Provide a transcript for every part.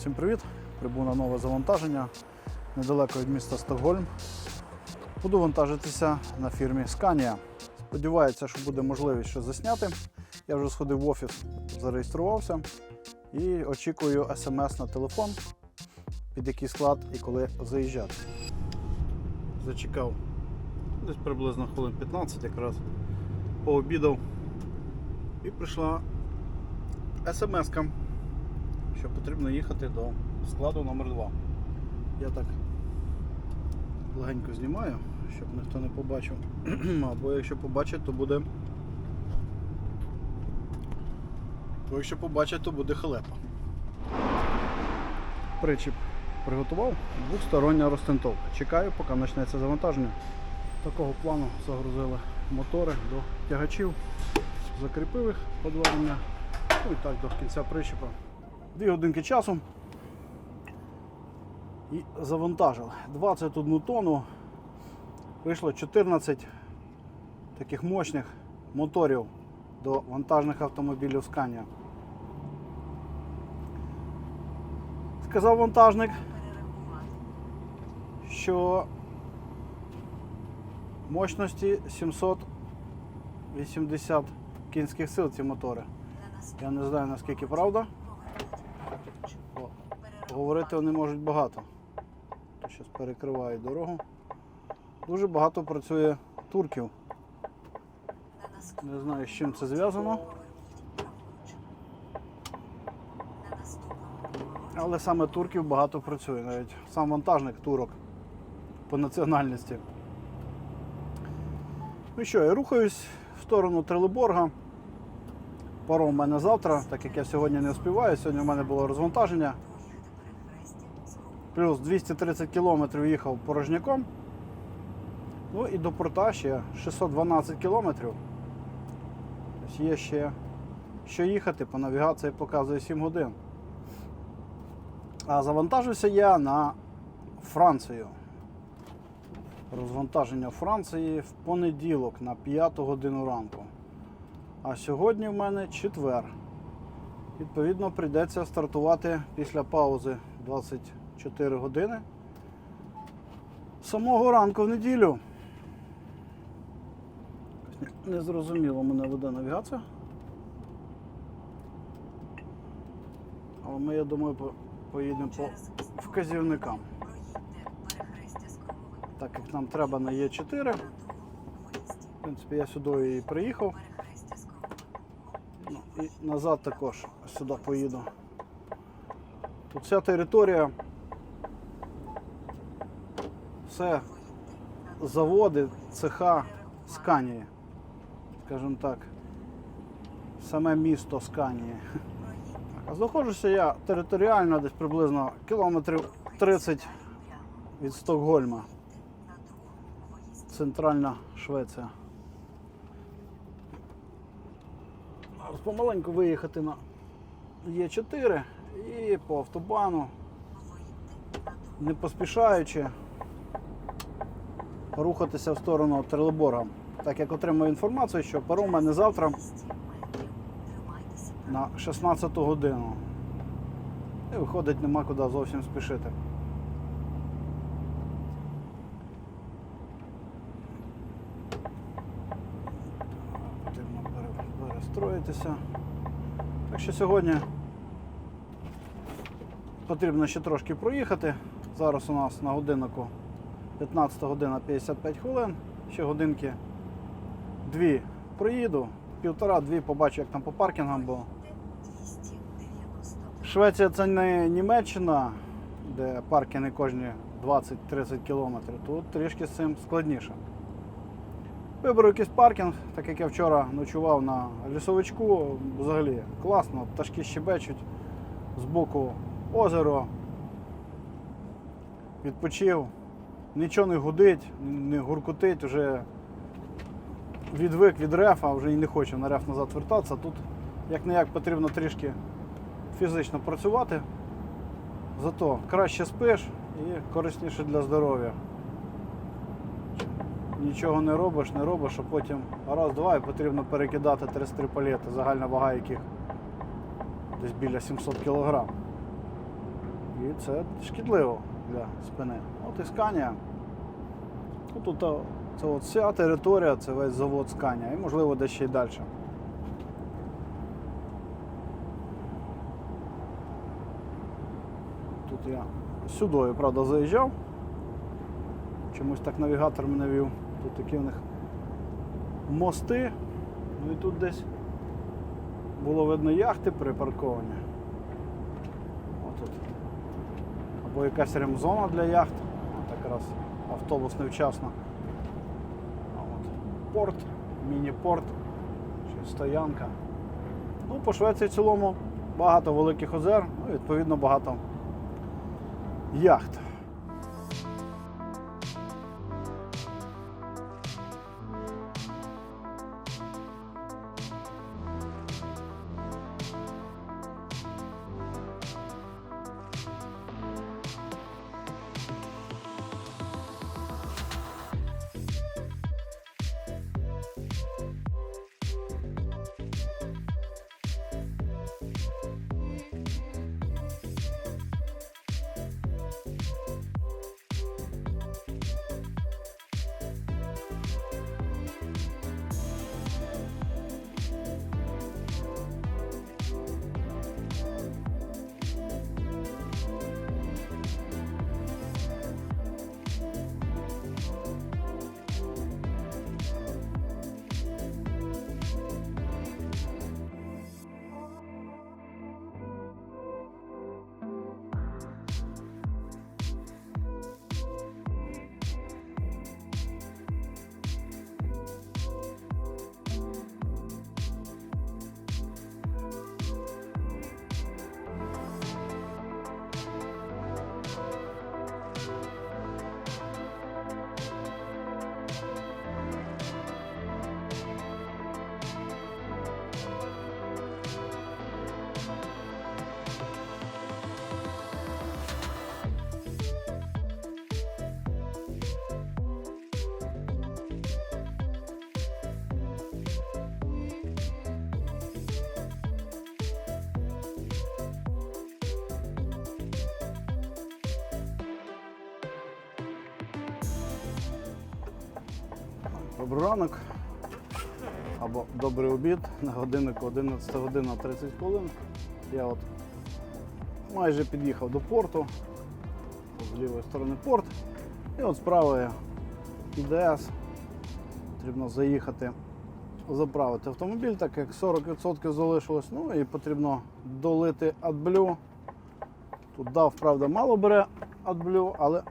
Всім привіт! Прибув на нове завантаження недалеко від міста Стокгольм. Буду вантажитися на фірмі Scania. Сподіваюся, що буде можливість щось засняти. Я вже сходив в офіс, зареєструвався і очікую смс на телефон, під який склад і коли заїжджати. Зачекав десь приблизно хвилин 15 якраз пообідав і прийшла смс-ка що потрібно їхати до складу номер 2 Я так легенько знімаю, щоб ніхто не побачив. Або якщо побачить, то буде. Бо якщо побачить, то буде халепа. Причіп приготував, двостороння розтинтовка. Чекаю, поки почнеться завантаження. Такого плану загрузили мотори до тягачів, закріпив їх подварення, ну і так до кінця причіпа. Дві годинки часу і завантажили. 21 тонну. Вийшло 14 таких мощних моторів до вантажних автомобілів Scania. Сказав вантажник, що мощності 780 кінських сил ці мотори. Я не знаю наскільки правда. Говорити вони можуть багато. Зараз перекриваю дорогу. Дуже багато працює турків. Не знаю, з чим це зв'язано. Але саме турків багато працює, навіть сам вантажник турок по національності. Ну що, я рухаюсь в сторону Трелеборга. Паром у мене завтра, так як я сьогодні не встигаю. Сьогодні у мене було розвантаження. Плюс 230 кілометрів їхав порожняком. Ну і до порта ще 612 кілометрів. Тобто Є ще що їхати, по навігації показує 7 годин. А завантажився я на Францію. Розвантаження Франції в понеділок на 5 годину ранку. А сьогодні в мене четвер. Відповідно, прийдеться стартувати після паузи 24 години. Самого ранку в неділю. Не зрозуміло мене веде навігація. Але ми, я думаю, поїдемо по вказівникам. Так як нам треба на Е4. В принципі, я сюди і приїхав. Ну, і назад також сюди поїду. Тут вся територія, все заводи, цеха Сканії. Скажімо так. Саме місто Сканії. Знаходжуся я територіально десь приблизно кілометрів 30 від Стокгольма. Центральна Швеція. Зараз помаленьку виїхати на Е4 і по автобану, не поспішаючи, рухатися в сторону Трелеборга. Так як отримую інформацію, що паром у мене завтра на 16 годину. І виходить, нема куди зовсім спішити. Потрібно перестроїтися. Так що сьогодні потрібно ще трошки проїхати. Зараз у нас на годиннику 15 година 55 хвилин. Ще годинки дві проїду, півтора-дві побачу, як там по паркінгам, бо Швеція це не Німеччина, де паркінги кожні 20-30 кілометрів. Тут трішки з цим складніше. Виберу якийсь паркінг, так як я вчора ночував на лісовичку, взагалі класно, пташки щебечуть, збоку озеро. Відпочив, нічого не гудить, не гуркотить, вже відвик від рефа, вже і не хочу на реф назад вертатися. Тут як не як потрібно трішки фізично працювати, зато краще спиш і корисніше для здоров'я. Нічого не робиш, не робиш, а потім раз-два і потрібно перекидати 33 палети, загальна вага яких десь біля 700 кг. І це шкідливо для спини. От іскання. Ну, тут це от вся територія, це весь завод Скання і можливо десь ще й далі. Тут я сюдою, правда, заїжджав. Чомусь так навігатор мене вів. Тут такі в них мости. Ну і тут десь було видно яхти припарковані. Отут. Або якась ремзона для яхт. От якраз автобус невчасно. От порт, міні-порт, чи стоянка. Ну, по Швеції в цілому багато великих озер, ну, відповідно багато яхт. Добрий ранок. Або добрий обід на годиннику 11 година 30 хвилин. Я от майже під'їхав до порту. З лівої сторони порт. І от з ІДС. Потрібно заїхати, заправити автомобіль, так як 40% залишилось. Ну і потрібно долити AdBlue. Тут дав, правда, мало бере AdBlue, але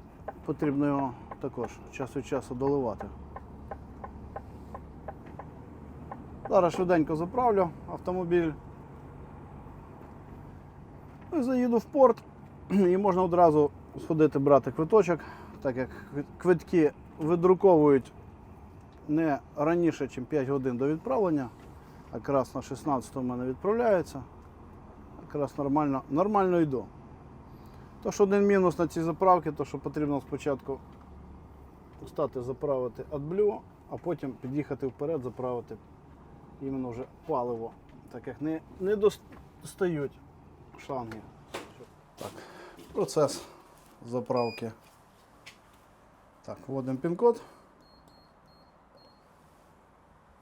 потрібно його також час від часу доливати. Зараз швиденько заправлю автомобіль. Ну і заїду в порт і можна одразу сходити брати квиточок, так як квитки видруковують не раніше, ніж 5 годин до відправлення. Якраз на 16 у мене відправляється. Якраз нормально, нормально йду. То що один мінус на цій заправці, то що потрібно спочатку стати заправити AdBlue, а потім під'їхати вперед, заправити іменно вже паливо, так як не, не достають шланги. Так, процес заправки. Так, вводимо пін-код,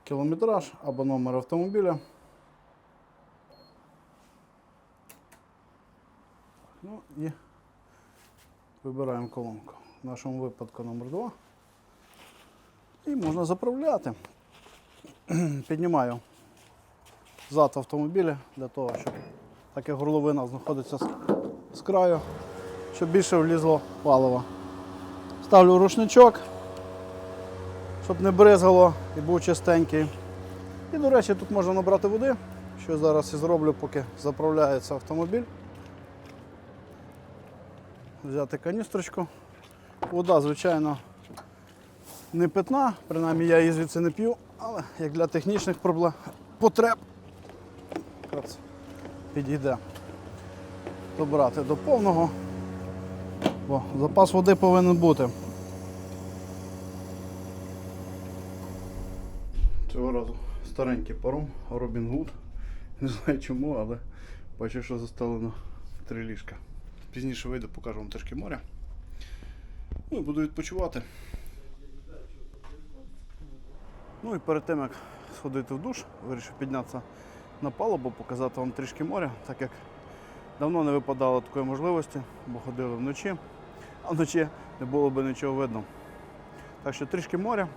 кілометраж або номер автомобіля. Ну і вибираємо колонку. В нашому випадку номер 2. І можна заправляти. Піднімаю зад автомобіля для того, щоб так горловина знаходиться з, краю, щоб більше влізло паливо. Ставлю рушничок, щоб не бризгало і був чистенький. І, до речі, тут можна набрати води, що зараз і зроблю, поки заправляється автомобіль. Взяти каністрочку. Вода, звичайно, не питна, принаймні я її звідси не п'ю, але як для технічних проблем потреб підійде добрати до повного, бо запас води повинен бути. Цього разу старенький паром Робін Гуд. Не знаю чому, але бачу, що заставлено три ліжка. Пізніше вийду, покажу вам трішки моря. Ну буду відпочивати. Ну і перед тим, як сходити в душ, вирішив піднятися на палубу, показати вам трішки моря, так як давно не випадало такої можливості, бо ходили вночі, а вночі не було б нічого видно. Так що трішки моря,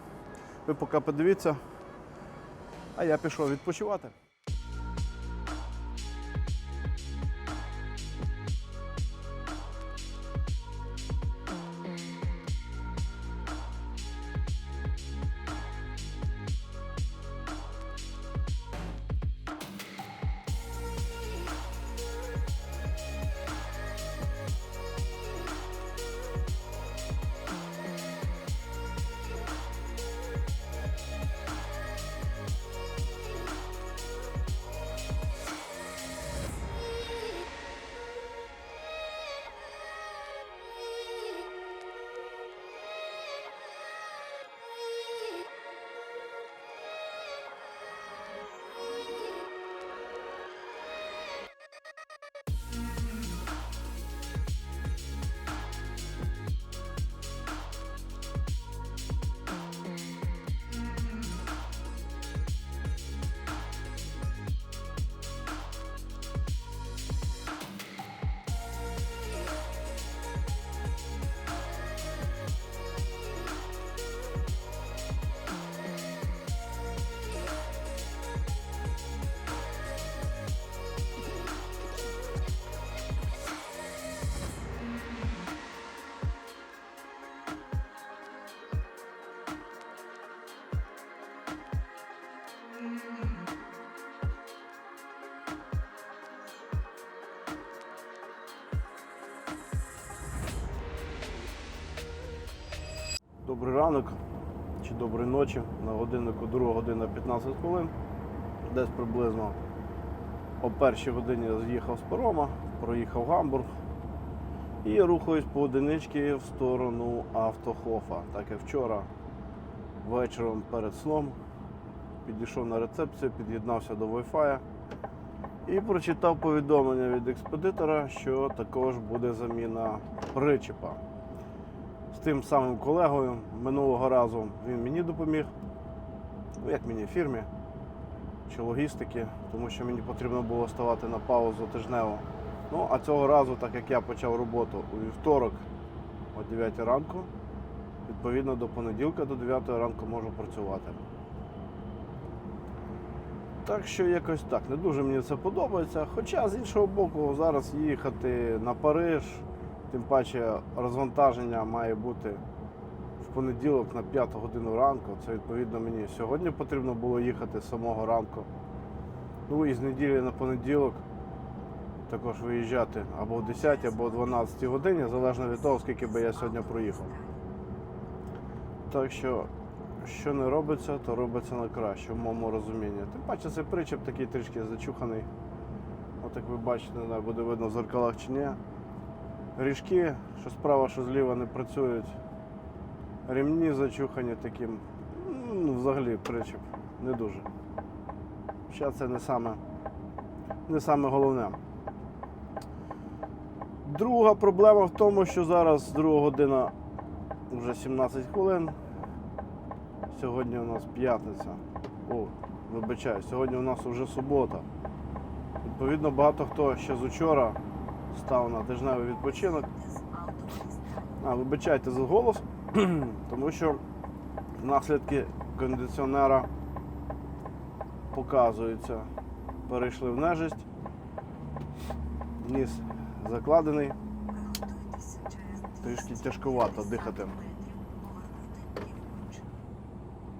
ви поки подивіться, а я пішов відпочивати. Добрий ранок чи доброї ночі. На годиннику 2 година 15 хвилин. Десь приблизно о першій годині я з'їхав з парома, проїхав Гамбург і рухаюсь по одиничці в сторону автохофа. Так як вчора вечором перед сном підійшов на рецепцію, під'єднався до Wi-Fi і прочитав повідомлення від експедитора, що також буде заміна причепа тим самим колегою. Минулого разу він мені допоміг, ну як мені фірмі чи логістики, тому що мені потрібно було ставати на паузу тижневу. Ну, а цього разу, так як я почав роботу у вівторок о 9 ранку, відповідно до понеділка до 9 ранку можу працювати. Так що якось так, не дуже мені це подобається. Хоча з іншого боку, зараз їхати на Париж, тим паче розвантаження має бути в понеділок на 5 годину ранку. Це відповідно мені сьогодні потрібно було їхати з самого ранку. Ну і з неділі на понеділок також виїжджати або о 10, або о 12 годині, залежно від того, скільки би я сьогодні проїхав. Так що, що не робиться, то робиться на краще, в моєму розумінні. Тим паче цей причеп такий трішки зачуханий. От як ви бачите, не знаю, буде видно в зеркалах чи ні. Ріжки, що справа, що зліва не працюють. Ремні зачухані таким. Ну, взагалі причеп не дуже. Ще це не саме, не саме головне. Друга проблема в тому, що зараз друга година вже 17 хвилин. Сьогодні у нас п'ятниця. О, вибачаю, сьогодні у нас вже субота. Відповідно, багато хто ще з учора став на тижневий відпочинок. А, вибачайте за голос, тому що наслідки кондиціонера показуються. Перейшли в нежисть. Ніс закладений. Трішки тяжковато дихати.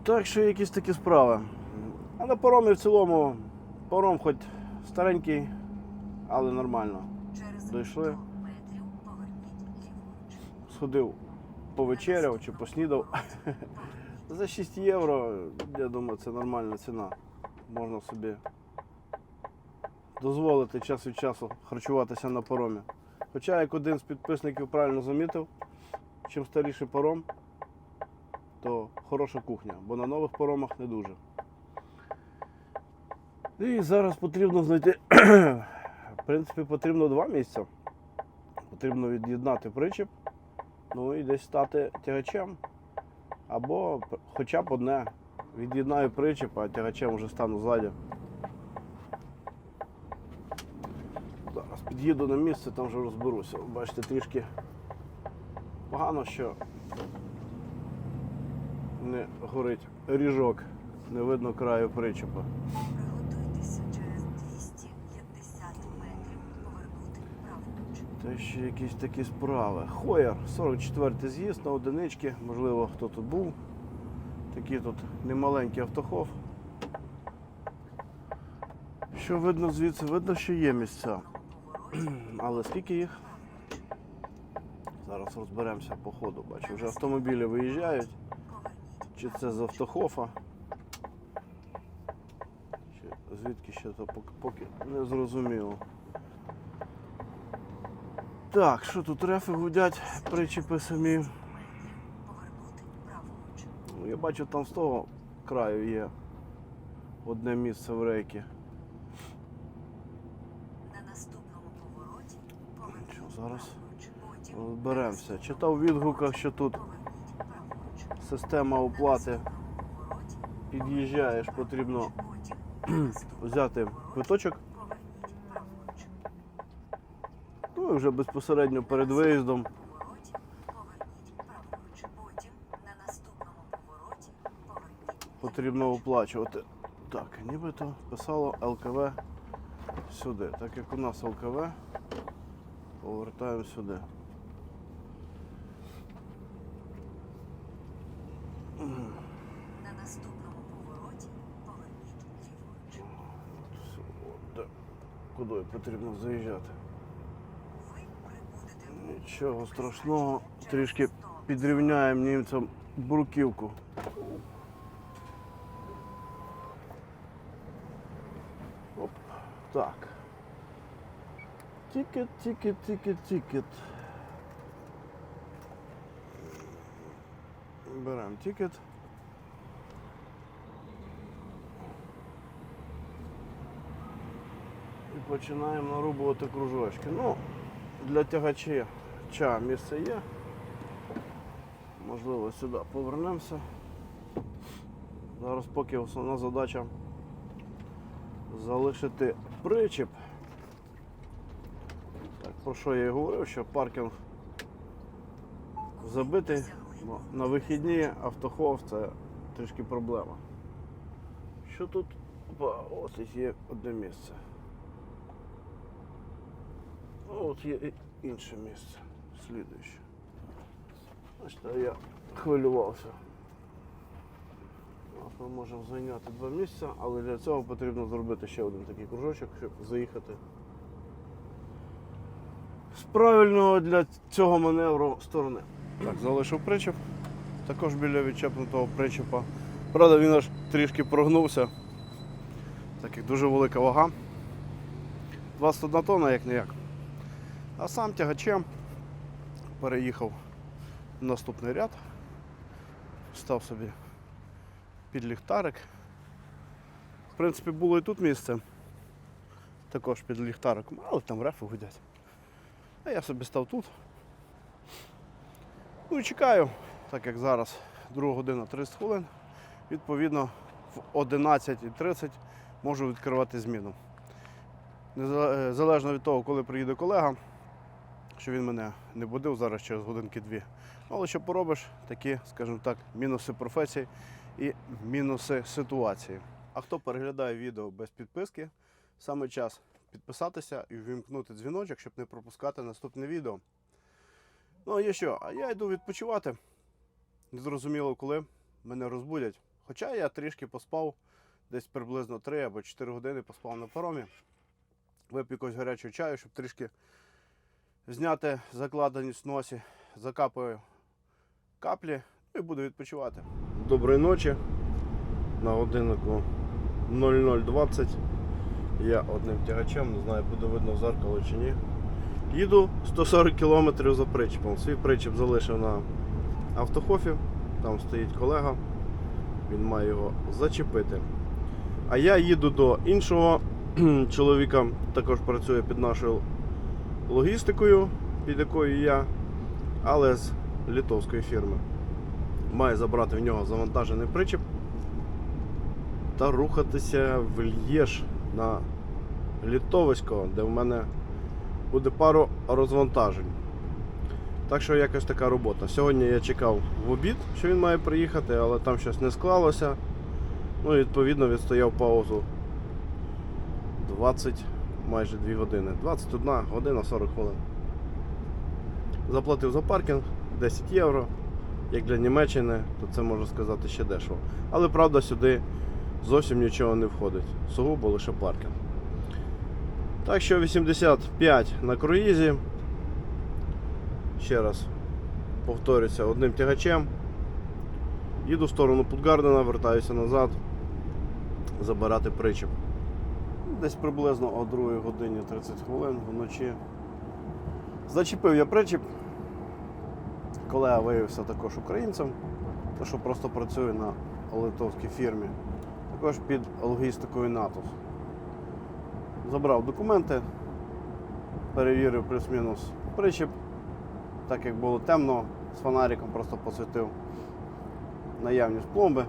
Так що якісь такі справи. А на паромі в цілому паром хоч старенький, але нормально. Дійшли. Сходив повечеряв чи поснідав. За 6 євро, я думаю, це нормальна ціна. Можна собі дозволити час від часу харчуватися на паромі. Хоча, як один з підписників правильно замітив, чим старіший паром, то хороша кухня, бо на нових паромах не дуже. І зараз потрібно знайти, в принципі, потрібно два місця. потрібно від'єднати причіп, ну і десь стати тягачем. Або хоча б одне. Від'єднаю причіп, а тягачем вже стану ззаді. Зараз під'їду на місце, там вже розберуся. Бачите, трішки погано, що не горить ріжок, не видно краю причепа. Та ще якісь такі справи. Хоєр, 44-й з'їзд на одинички, можливо, хто тут був. Такий тут немаленький автохов. Що видно звідси? Видно, що є місця. Але скільки їх? Зараз розберемося по ходу. Бачу, вже автомобілі виїжджають. Чи це з автохофа? Чи звідки ще то поки, поки не зрозуміло. Так, що тут рефи гудять, причепи самі. Ну, Я бачу, там з того краю є одне місце в рейки. На наступному повороті Що, зараз розберемося. Читав в відгуках, що тут система оплати. Під'їжджаєш, потрібно взяти квиточок. поверніть праворуч. Ну і вже безпосередньо перед виїздом потрібно оплачувати. Так, нібито писало ЛКВ сюди. Так як у нас ЛКВ, повертаємо сюди. На наступному повороті поверніть ліворуч. Куди потрібно заїжджати? Нічого страшного, трішки підрівняємо німцям бруківку. Оп, так. Тікет, тікет, тікет, тікет. Беремо тікет. І починаємо нарубувати кружочки. Ну, для тягача ча місце є. Можливо, сюди повернемося. Зараз поки основна задача залишити причіп. Так, про що я і говорив, що паркінг забитий. бо На вихідні автохов це трішки проблема. Що тут? Опа, ось є одне місце. От є інше місце, слідуюче. Бачите, я хвилювався. Ми можемо зайняти два місця, але для цього потрібно зробити ще один такий кружочок, щоб заїхати з правильного для цього маневру сторони. Так, залишив причіп. Також біля відчепнутого причепа. Правда, він аж трішки прогнувся. Так як дуже велика вага. 21 тонна, як не як. А сам тягачем переїхав в наступний ряд, став собі під ліхтарик. В принципі, було і тут місце, також під ліхтариком, але там рефи гудять. А я собі став тут. Ну і чекаю, так як зараз 2 година 30 хвилин. Відповідно, в 11.30 можу відкривати зміну. Е, Залежно від того, коли приїде колега, що він мене не будив зараз через годинки-дві. Ну, Але що поробиш, такі, скажімо так, мінуси професії і мінуси ситуації. А хто переглядає відео без підписки, саме час підписатися і ввімкнути дзвіночок, щоб не пропускати наступне відео. Ну є що? А я йду відпочивати. Незрозуміло, коли мене розбудять. Хоча я трішки поспав, десь приблизно 3 або 4 години поспав на паромі. Вип'ю якогось гарячого чаю, щоб трішки зняти закладеність в носі, закапаю каплі ну і буду відпочивати. Доброї ночі. На годиннику 0020. Я одним тягачем, не знаю, буде видно в зеркало чи ні. Їду 140 км за причепом. Свій причеп залишив на автохофі. Там стоїть колега, він має його зачепити. А я їду до іншого чоловіка, також працює під нашою логістикою під якою я, але з литовської фірми. Маю забрати в нього завантажений причіп та рухатися в Льєж на Літовського, де в мене буде пару розвантажень. Так що якось така робота. Сьогодні я чекав в обід, що він має приїхати, але там щось не склалося. Ну і відповідно відстояв паузу 20 майже 2 години. 21 година 40 хвилин. Заплатив за паркінг 10 євро. Як для Німеччини, то це можна сказати ще дешево. Але правда сюди зовсім нічого не входить. Сугубо лише паркінг. Так що 85 на круїзі. Ще раз повторюся одним тягачем. Їду в сторону Путгардена, вертаюся назад, забирати причіп. Десь приблизно о 2 годині 30 хвилин вночі. Зачепив я причіп. Колега виявився також українцем, то що просто працює на литовській фірмі, також під логістикою НАТО. Забрав документи, перевірив плюс-мінус причіп. Так як було темно, з фонариком просто посвітив наявність пломби.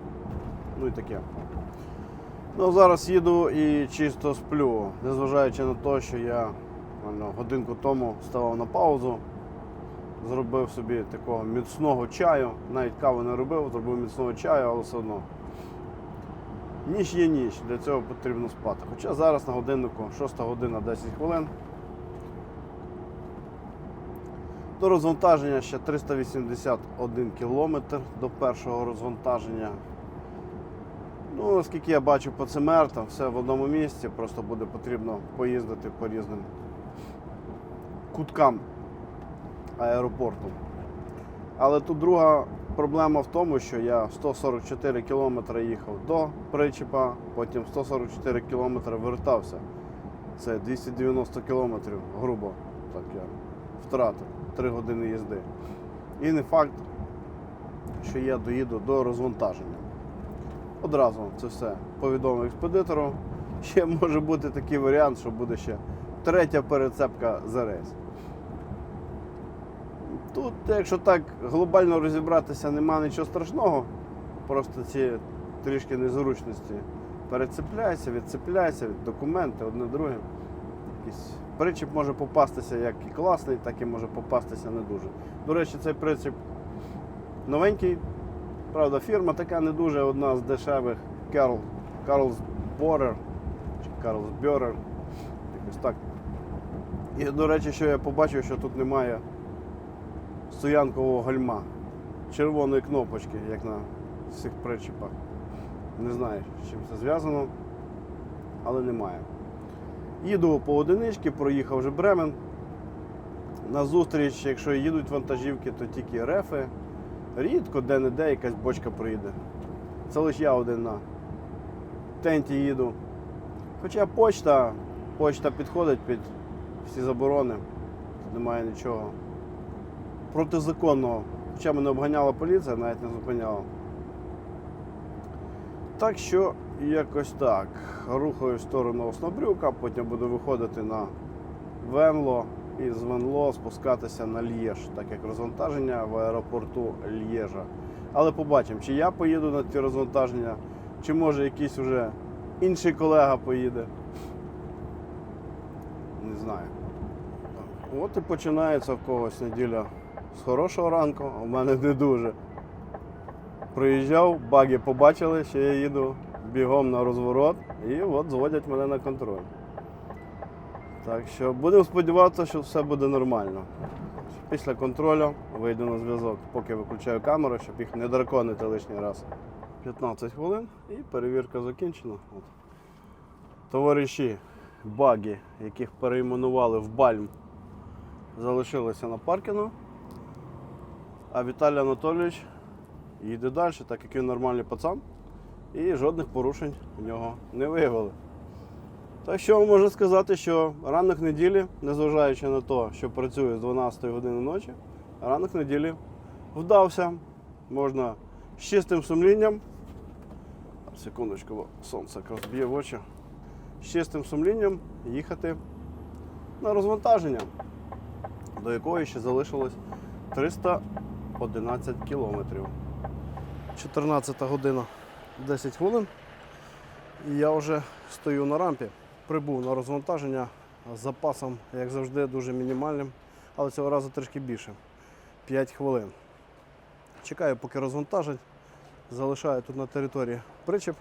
Ну і таке. Ну, зараз їду і чисто сплю, незважаючи на те, що я буквально годинку тому ставав на паузу, зробив собі такого міцного чаю, навіть каву не робив, зробив міцного чаю, але все одно. Ніч є ніч, для цього потрібно спати. Хоча зараз на годиннику 6 година 10 хвилин. До розвантаження ще 381 кілометр до першого розвантаження. Ну, наскільки я бачу по ЦМР, там все в одному місці, просто буде потрібно поїздити по різним куткам аеропорту. Але тут друга проблема в тому, що я 144 кілометри їхав до причіпа, потім 144 кілометри вертався. Це 290 кілометрів, грубо так я втратив 3 години їзди. І не факт, що я доїду до розвантаження. Одразу це все повідомив експедитору. Ще може бути такий варіант, що буде ще третя перецепка за рейс. Тут, якщо так глобально розібратися, нема нічого страшного. Просто ці трішки незручності перецепляйся, відцепляйся від документи одне друге. Якийсь причіп може попастися як і класний, так і може попастися не дуже. До речі, цей причіп новенький. Правда, фірма така не дуже одна з дешевих Carl, Carl's Borer чи Carl's Borer. Якось так. І, до речі, що я побачив, що тут немає стоянкового гальма. Червоної кнопочки, як на всіх причіпах. Не знаю, з чим це зв'язано, але немає. Їду по одиничці, проїхав вже Бремен. На зустріч, якщо їдуть вантажівки, то тільки рефи. Рідко де-не-де якась бочка приїде. Це лише я один на тенті їду. Хоча почта, почта підходить під всі заборони. Тут немає нічого протизаконного. Хоча мене обганяла поліція, навіть не зупиняла. Так що якось так. Рухаю в сторону Оснобрюка, потім буду виходити на Венло і з Венло спускатися на Лєж, так як розвантаження в аеропорту Лєжа. Але побачимо, чи я поїду на ті розвантаження, чи може якийсь уже інший колега поїде. Не знаю. От і починається в когось неділя з хорошого ранку, а в мене не дуже. Приїжджав, баги побачили, що я їду бігом на розворот і от зводять мене на контроль. Так що будемо сподіватися, що все буде нормально. Після контролю вийду на зв'язок, поки виключаю камеру, щоб їх не драконити лишній раз. 15 хвилин і перевірка закінчена. От. Товариші баги, яких перейменували в Бальм, залишилися на паркінгу. А Віталій Анатолійович їде далі, так як він нормальний пацан. І жодних порушень в нього не виявили. Так що можна сказати, що ранок неділі, незважаючи на те, що працює з 12 години ночі, ранок неділі вдався. Можна з чистим сумлінням. Секундочку, бо сонце якраз б'є в очі. З чистим сумлінням їхати на розвантаження. до якої ще залишилось 311 кілометрів. 14 година 10 хвилин. І я вже стою на рампі. Прибув на розвантаження з запасом, як завжди, дуже мінімальним, але цього разу трішки більше. 5 хвилин. Чекаю, поки розвантажать. Залишаю тут на території причеп,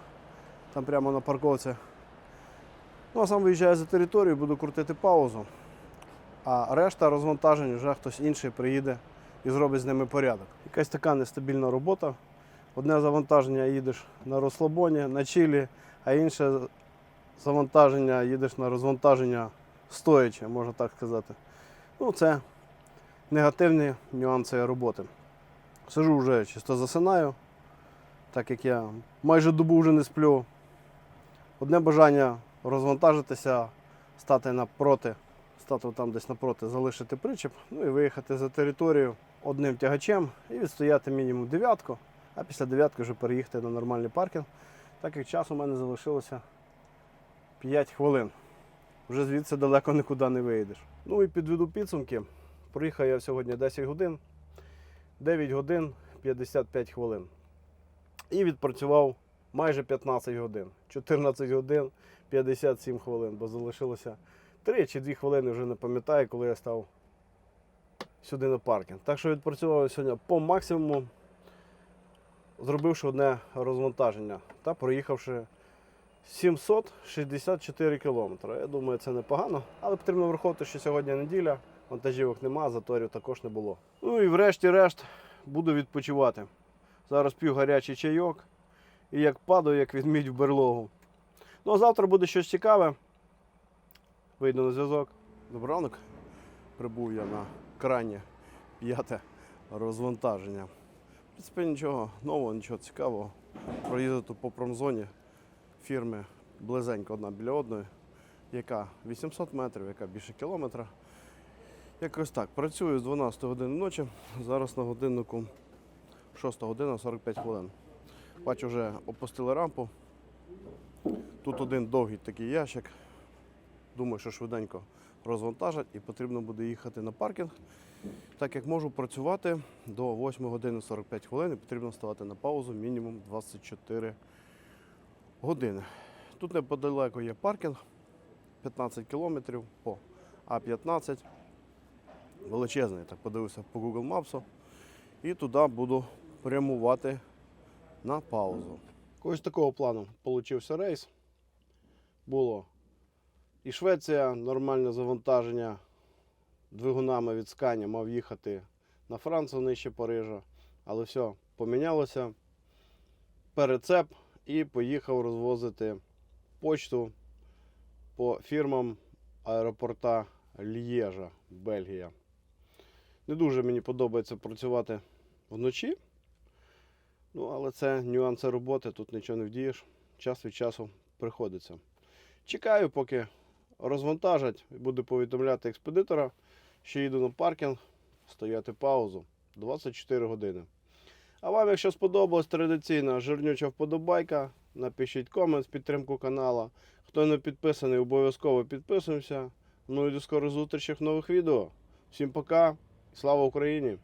там прямо на парковці. Ну а сам виїжджаю за територію, буду крутити паузу. А решта розвантажень вже хтось інший приїде і зробить з ними порядок. Якась така нестабільна робота. Одне завантаження їдеш на розслабоні, на чилі, а інше завантаження їдеш на розвантаження стоячи, можна так сказати. Ну, це негативні нюанси роботи. Сижу вже чисто засинаю, так як я майже добу вже не сплю. Одне бажання розвантажитися, стати напроти, стати там десь напроти, залишити причеп, ну і виїхати за територію одним тягачем і відстояти мінімум дев'ятку, а після дев'ятки вже переїхати на нормальний паркінг, так як часу у мене залишилося 5 хвилин. Вже звідси далеко нікуди не виїдеш. Ну і підведу підсумки. Проїхав я сьогодні 10 годин, 9 годин 55 хвилин. І відпрацював майже 15 годин. 14 годин 57 хвилин, бо залишилося 3 чи 2 хвилини, вже не пам'ятаю, коли я став сюди на паркінг. Так що відпрацював сьогодні по максимуму, зробивши одне розвантаження та проїхавши 764 кілометри. Я думаю, це непогано, але потрібно враховувати, що сьогодні неділя, вантажівок нема, заторів також не було. Ну і врешті-решт буду відпочивати. Зараз п'ю гарячий чайок і як падаю, як відмідь в берлогу. Ну а завтра буде щось цікаве. Вийду на зв'язок. Добрий ранок. Прибув я на крайнє п'яте розвантаження. В принципі, нічого нового, нічого цікавого. Проїздив тут по промзоні фірми близенько одна біля одної, яка 800 метрів, яка більше кілометра. Якось так. Працюю з 12 години ночі. Зараз на годиннику 6 година 45 хвилин. Бачу, вже опустили рампу. Тут один довгий такий ящик. Думаю, що швиденько розвантажать і потрібно буде їхати на паркінг. Так як можу працювати до 8 години 45 хвилин і потрібно ставати на паузу мінімум 24 години. Тут неподалеку є паркінг 15 кілометрів по А15. Величезний, так подивився по Google Maps. І туди буду прямувати на паузу. Ось такого плану получився рейс. Було і Швеція, нормальне завантаження двигунами від Скані мав їхати на Францію нижче Парижа. Але все, помінялося. Перецеп і поїхав розвозити почту по фірмам аеропорта Л'єжа, Бельгія. Не дуже мені подобається працювати вночі. Ну, але це нюанси роботи, тут нічого не вдієш. Час від часу приходиться. Чекаю, поки розвантажать, і буду повідомляти експедитора, що їду на паркінг, стояти паузу 24 години. А вам, якщо сподобалась традиційна жирнюча вподобайка, напишіть комент з підтримку канала. Хто не підписаний, обов'язково підписуємося. Ну і до скорих зустрічей в нових відео. Всім пока, слава Україні!